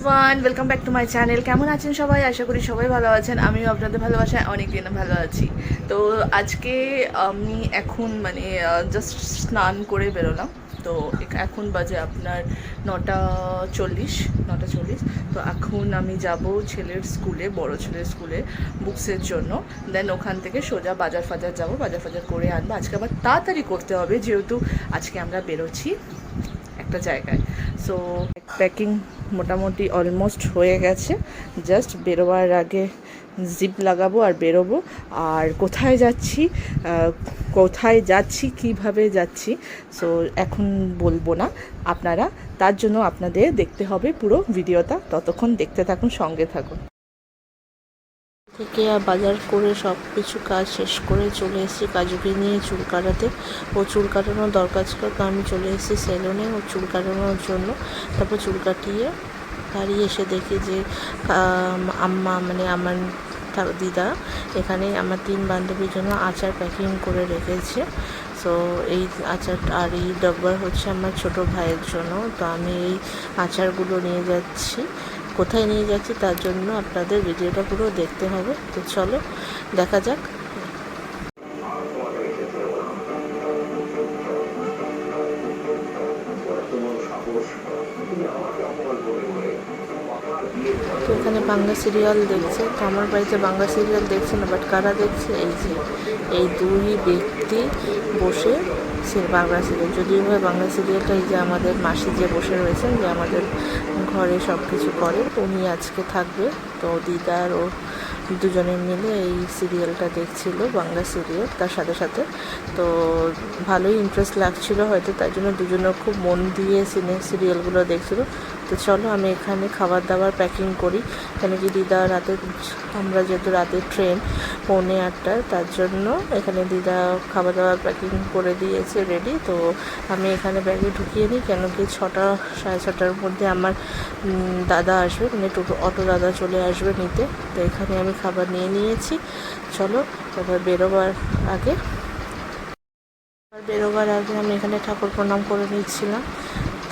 One welcome back to my channel কেমন আছেন সবাই? আশা করি সবাই ভালো আছেন। আমিও আপনাদের ভালোবাসায় অনেক দিন ভালো আছি। তো আজকে আমি এখন মানে জাস্ট স্নান করে বেরোলাম। তো এখন বাজে আপনার নটা চল্লিশ নটা চল্লিশ। তো এখন আমি যাব ছেলের স্কুলে, বড় ছেলের স্কুলে বুকসের জন্য। দেন ওখান থেকে সোজা বাজার ফাজার যাব, বাজার ফাজার করে আনব। আজকে আবার তাড়াতাড়ি করতে হবে, যেহেতু আজকে আমরা বেরোচ্ছি একটা জায়গায়। সো প্যাকিং মোটামুটি অলমোস্ট হয়ে গেছে। জাস্ট বেরোবার আগে জিপ লাগাবো আর বেরোবো। আর কোথায় যাচ্ছি কোথায় যাচ্ছি, কীভাবে যাচ্ছি সো এখন বলব না। আপনারা তার জন্য আপনাদের দেখতে হবে পুরো ভিডিওটা ততক্ষণ দেখতে থাকুন, সঙ্গে থাকুন। থেকে বাজার করে সব কিছু কাজ শেষ করে চলে এসেছি কাজুকে নিয়ে চুল কাটাতে। ও চুল কাটানোর দরকার ছিল তো আমি চলে এসেছি সেলুনে ও চুল কাটানোর জন্য। তারপর চুল কাটিয়ে বাড়ি এসে দেখি যে আম্মা মানে আমার দিদা এখানে আমার তিন বান্ধবীর জন্য আচার প্যাকিং করে রেখেছে। সো এই আচার আর এই ডাব্বার হচ্ছে আমার ছোট ভাইয়ের জন্য। তো আমি এই আচারগুলো নিয়ে যাচ্ছি। কোথায় নিয়ে যাচ্ছি তার জন্য আপনাদের ভিডিওটা পুরো দেখতে হবে। তো চলো, দেখা যাক। এখানে বাংলা সিরিয়াল দেখছে। তো আমার বাড়িতে বাংলা সিরিয়াল দেখছে না বাট কারা দেখছে? এই যে, এই দুই ব্যক্তি বসে সে বাংলা সিরিয়াল যদিও ভাই, বাংলা সিরিয়ালটা এই যে আমাদের মাসি যে বসে রয়েছেন, যে আমাদের ঘরে সব কিছু করে তো উনি আজকে থাকবে। তো দিদার ও দুজনে মিলে এই সিরিয়ালটা দেখছিল, বাংলা সিরিয়াল তার সাথে সাথে। তো ভালোই ইন্টারেস্ট লাগছিল হয়তো তার জন্য দুজনে খুব মন দিয়ে সিনে সিরিয়ালগুলো দেখছিল। তো চলো আমি এখানে খাবার দাবার প্যাকিং করি। এখানে কি দিদা রাতে, আমরা যেহেতু রাতে ট্রেন পৌনে আটটায়, তার জন্য এখানে দিদা খাবার দাবার প্যাকিং করে দিয়েছে রেডি তো আমি এখানে ব্যাগে ঢুকিয়ে নিই, কেন কি ছটা, সাড়ে ছটার মধ্যে আমার দাদা আসবে মানে টোটো, অটো দাদা চলে আসবে নিতে। তো এখানে আমি খাবার নিয়ে নিয়েছি। চলো, এবার বেরোবার আগে। বেরোবার আগে আমি এখানে ঠাকুর প্রণাম করে নিচ্ছিলাম।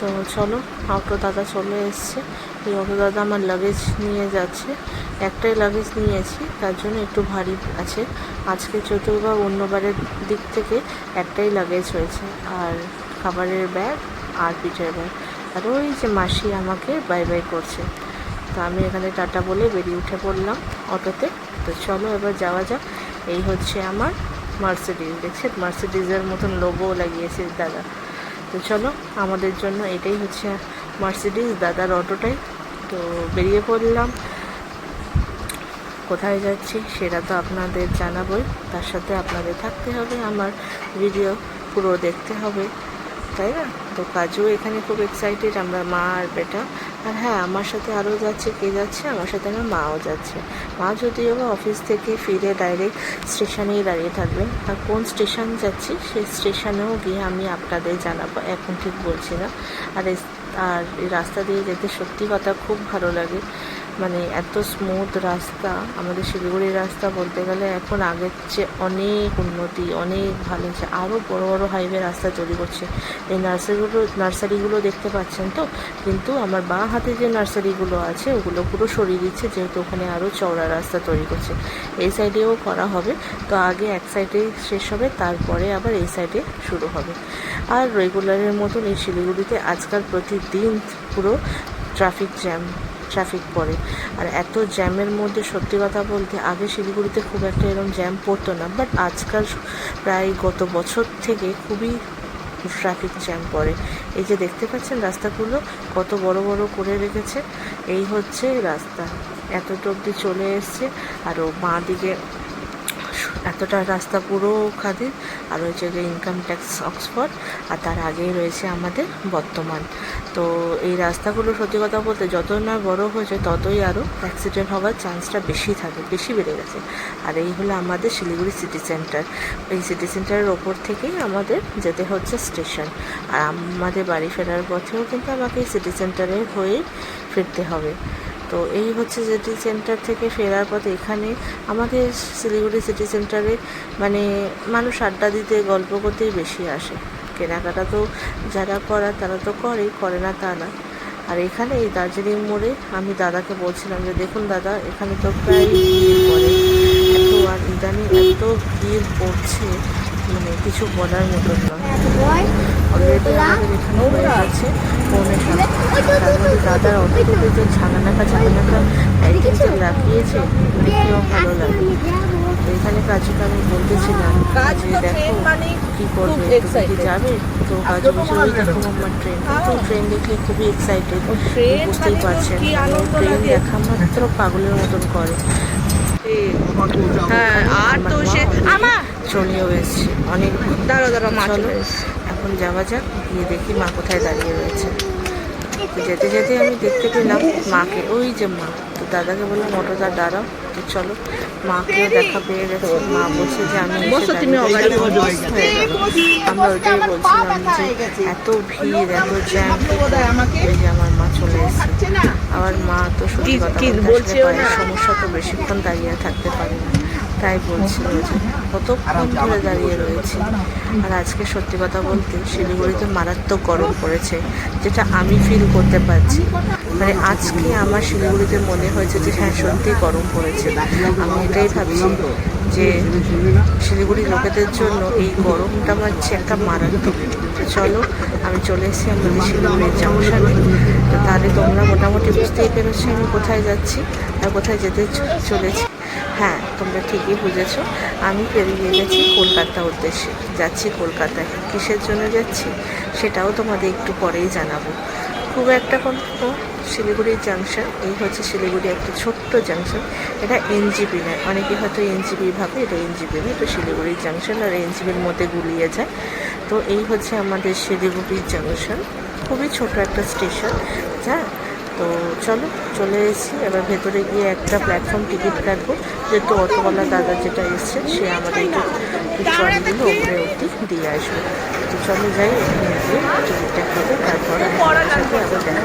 তো চলো অটো দাদা চলে এসছে। এই অটো দাদা আমার লাগেজ নিয়ে যাচ্ছে। একটাই লাগেজ নিয়েছি, তার জন্য একটু ভারী আছে। আজকে চতুর্বার অন্যবারের দিক থেকে একটাই লাগেজ হয়েছে। আর খাবারের ব্যাগ আর পিঠের ব্যাগ আর ওই যে মাসি আমাকে বাই বাই করছে। তো আমি এখানে টাটা বলে বেরিয়ে উঠে পড়লাম অটোতে। তো চলো এবার যাওয়া যাক। এই হচ্ছে আমার মার্সিডিজ দেখছেন? মার্সিডিজের মতন লোগো লাগিয়েছে দাদা। তো চলো, আমাদের জন্য এটাই হচ্ছে মার্সিডিস দাদার অটোটাই। তো বেরিয়ে পড়লাম। কোথায় যাচ্ছি সেটা তো আপনাদের জানাবই। তার সাথে আপনাদের থাকতে হবে, আমার ভিডিও পুরো দেখতে হবে। তাই না? তো কাজু এখানে খুব এক্সাইটেড আমরা মা আর বেটা। আর হ্যাঁ আমার সাথে আরও যাচ্ছে, কে যাচ্ছে? আমার সাথে আমার মাও যাচ্ছে। মা যদিও বা অফিস থেকে ফিরে ডাইরেক্ট স্টেশনেই দাঁড়িয়ে থাকবেন আর কোন স্টেশন যাচ্ছি? সেই স্টেশনেও গিয়ে আমি আপনাদের জানাব। এখন ঠিক বলছি না। আর আর রাস্তা দিয়ে যেতে সত্যি কথা খুব ভালো লাগে। মানে এত স্মুথ রাস্তা, আমাদের শিলিগুড়ির রাস্তা বলতে গেলে এখন আগের চেয়ে অনেক উন্নতি, অনেক ভালো হয়েছে। আরও বড় বড় হাইওয়ে রাস্তা তৈরি করছে। এই নার্সারিগুলো নার্সারিগুলো দেখতে পাচ্ছেন তো? কিন্তু আমার বাঁ হাতে যে নার্সারিগুলো আছে, ওগুলো পুরো সরিয়ে দিচ্ছে, যেহেতু ওখানে আরও চওড়া রাস্তা তৈরি করছে। এই সাইডেও করা হবে, তো আগে এক সাইডে শেষ হবে, তারপরে আবার এই সাইডে শুরু হবে। আর রেগুলারের মতন এই শিলিগুড়িতে আজকাল প্রতিদিন পুরো ট্রাফিক জ্যাম ট্রাফিক পড়ে। আর এত জ্যামের মধ্যে সত্যি কথা বলতে আগে শিলিগুড়িতে খুব একটা এরকম জ্যাম পড়তো না বাট আজকাল প্রায় গত বছর থেকে খুবই ট্রাফিক জ্যাম পড়ে। এই যে দেখতে পাচ্ছেন রাস্তাগুলো কত বড় বড় করে রেখেছে, এই হচ্ছে রাস্তা। এতটা অবধি চলে এসছে আরও বাঁ দিকে এতটা রাস্তা পুরো খাদে, আর রয়েছে যে ইনকাম ট্যাক্স অক্সফোর্ড আর তার আগেই রয়েছে আমাদের বর্তমান। তো এই রাস্তাগুলো সত্যি কথা বলতে যত না বড় হয়েছে, ততই আরও অ্যাক্সিডেন্ট হওয়ার চান্সটা বেশি থাকে, বেশি বেড়ে গেছে। আর এই হলো আমাদের শিলিগুড়ি সিটি সেন্টার এই সিটি সেন্টারের ওপর থেকেই আমাদের যেতে হচ্ছে স্টেশন আর আমাদের বাড়ি ফেরার পথেও কিন্তু আমাকে সিটি সেন্টারে হয়েই ফিরতে হবে। তো এই হচ্ছে সিটি সেন্টার থেকে ফেরার পথে এখানে আমাদের শিলিগুড়ি সিটি সেন্টারে মানে মানুষ আড্ডা দিতে, গল্প করতেই বেশি আসে। কেনাকাটা তো যারা করার তারা তো করেই করে না তা না। আর এখানে এই দার্জিলিং মোড়ে আমি দাদাকে বলছিলাম যে, দেখুন দাদা, এখানে তো প্রায় ভিড় পড়ে এত আর ইদানিং এত ভিড় পড়ছে মানে কিছু বলার মতন নয় অলরেডি আমাদের এখানে হয়ে গেছে পৌনে সাত তার মধ্যে দাদার অটোতে যে ঝাঁকানাকা ঝাঁকানাকা লাইটিং যে লাগিয়েছে দেখতেও ভালো লাগে এখানে কাজুকে আমি বলতেছিলাম যে দেখো কি করবে তুমি কি যাবে? তো কাজু ওই দেখো আমার ট্রেন তো ট্রেন দেখলে খুবই এক্সাইটেড বুঝতেই পারছেন ট্রেন দেখা মাত্র পাগলের মতন করে। হ্যাঁ আর তো সে আমা চলেও এসছে। অনেক দাঁড়া দাঁড়া মা চলো এখন যাওয়া যাক গিয়ে দেখি মা কোথায় দাঁড়িয়ে রয়েছে। যেতে যেতে আমি দেখতে পেলাম মাকে ওই যে মা। তো দাদাকে বললাম অটোটা দাঁড়াও। তো চলো মাকেও দেখা পেয়ে গেছে। মা বলছে যে আমি। আমরা ওইটাই বলছিলাম যে এত ভিড় এত জ্যাম এই যে আমার মা চলে এসেছে। আমার মা তো সত্যি কথা। সমস্যা তো বেশিক্ষণ দাঁড়িয়ে থাকতে পারে না। তাই বলছিল যে কতক্ষণ ধরে দাঁড়িয়ে রয়েছে। আর আজকে সত্যি কথা বলতে শিলিগুড়িতে মারাত্মক গরম পড়েছে, যেটা আমি ফিল করতে পারছি। মানে আজকে আমার শিলিগুড়িতে মনে হয়েছে যে হ্যাঁ সত্যি গরম পড়েছে। আমি এটাই ভাবছি যে শিলিগুড়ির লোকেদের জন্য এই গরমটা হচ্ছে একটা মারাত্মক চলো, আমি চলে এসেছি আমাদের শিলিগুড়ির জাংশনে। তো তাহলে তোমরা মোটামুটি বুঝতেই পেরেছি আমি কোথায় যাচ্ছি আর কোথায় যেতে চলেছি। হ্যাঁ তোমরা ঠিকই বুঝেছ। আমি পেরিয়ে গেছি কলকাতা উদ্দেশ্যে। যাচ্ছি কলকাতায়। কিসের জন্য যাচ্ছি? সেটাও তোমাদের একটু পরেই জানাব। খুব একটা কোনো শিলিগুড়ির জাংশন এই হচ্ছে শিলিগুড়ি একটা ছোট্ট জাংশন এটা এনজিপি নয়। অনেকে হয়তো এনজিপি ভাবে, এটা এনজিপি নয়। তো শিলিগুড়ির জাংশন আর এনজিপির মধ্যে গুলিয়ে যায়। তো এই হচ্ছে আমাদের শিলিগুড়ির জাংশন খুবই ছোট একটা স্টেশন হ্যাঁ তো চলো, চলে এসেছি। এবার ভেতরে গিয়ে একটা প্ল্যাটফর্ম টিকিট কাটবো যেহেতু অটোওয়ালা দাদা যেটা এসছে, সে আমাদের একটু ট্রলিগুলো ওপরে অবধি দিয়ে আসবে। তো চলো যাই ওখানে গিয়ে টিকিটটা কেটে তারপর আবার দেখা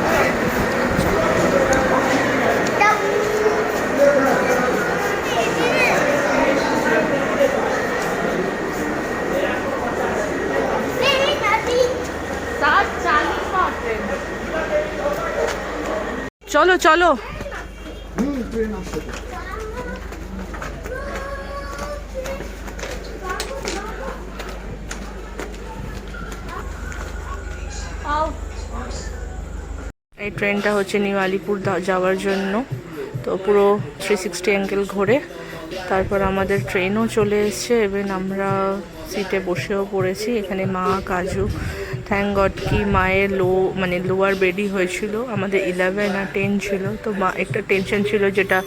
চলো চলো। এই ট্রেনটা হচ্ছে নিউ আলিপুর যাওয়ার জন্য। তো পুরো থ্রি সিক্সটি অ্যাঙ্গেল ঘোরে। তারপর আমাদের ট্রেনও চলে এসছে। এবং আমরা সিটে বসেও পড়েছি। এখানে মা, কাজু থ্যাংক গড কি মায়ের লো মানে লোয়ার বেডি হয়েছিল। আমাদের ইলেভেন আর টেন ছিল। তো মা, একটা টেনশন ছিল যেটা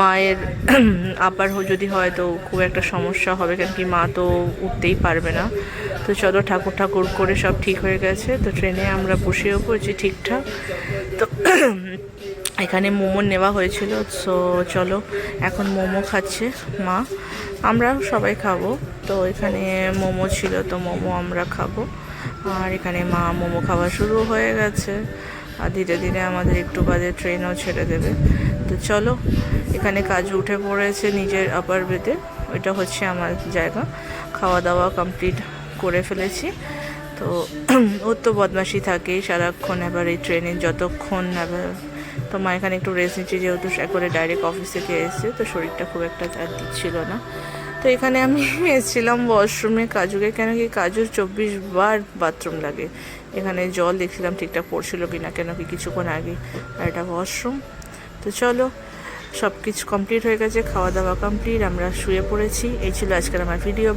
মায়ের আপার যদি হয় তো খুব একটা সমস্যা হবে কেন কি মা তো উঠতেই পারবে না। তো চলো ঠাকুর ঠাকুর করে সব ঠিক হয়ে গেছে। তো ট্রেনে আমরা বসেও পড়েছি ঠিকঠাক। তো এখানে মোমো নেওয়া হয়েছিল। সো চলো এখন মোমো খাচ্ছে মা। আমরা সবাই খাব। তো এখানে মোমো ছিল, তো মোমো আমরা খাব। আর এখানে মা মোমো খাওয়া শুরু হয়ে গেছে। আর ধীরে ধীরে আমাদের একটু বাদে ট্রেনও ছেড়ে দেবে। তো চলো, এখানে কাজু উঠে পড়েছে নিজের আপার বেদে ওইটা হচ্ছে আমার জায়গা। খাওয়া দাওয়া কমপ্লিট করে ফেলেছি। তো ওর তো বদমাশি থাকেই সারাক্ষণ এবার এই ট্রেনে যতক্ষণ এবার তো মা এখানে একটু রেস্ট নিচ্ছি, যেহেতু একবারে ডাইরেক্ট অফিস থেকে এসেছে, তো শরীরটা খুব একটা দিচ্ছিল না। তো এখানে আমি এসেছিলাম ওয়াশরুমে কাজুকে কেন কি কাজুর চব্বিশ বার বাথরুম লাগে। এখানে জল দেখছিলাম ঠিকঠাক পড়ছিল কি না কেন কি কিছুক্ষণ আগে। আর এটা ওয়াশরুম তো চলো সব কিছু কমপ্লিট হয়ে গেছে খাওয়া দাওয়া কমপ্লিট আমরা শুয়ে পড়েছি। এই ছিল আজকের আমার ভিডিও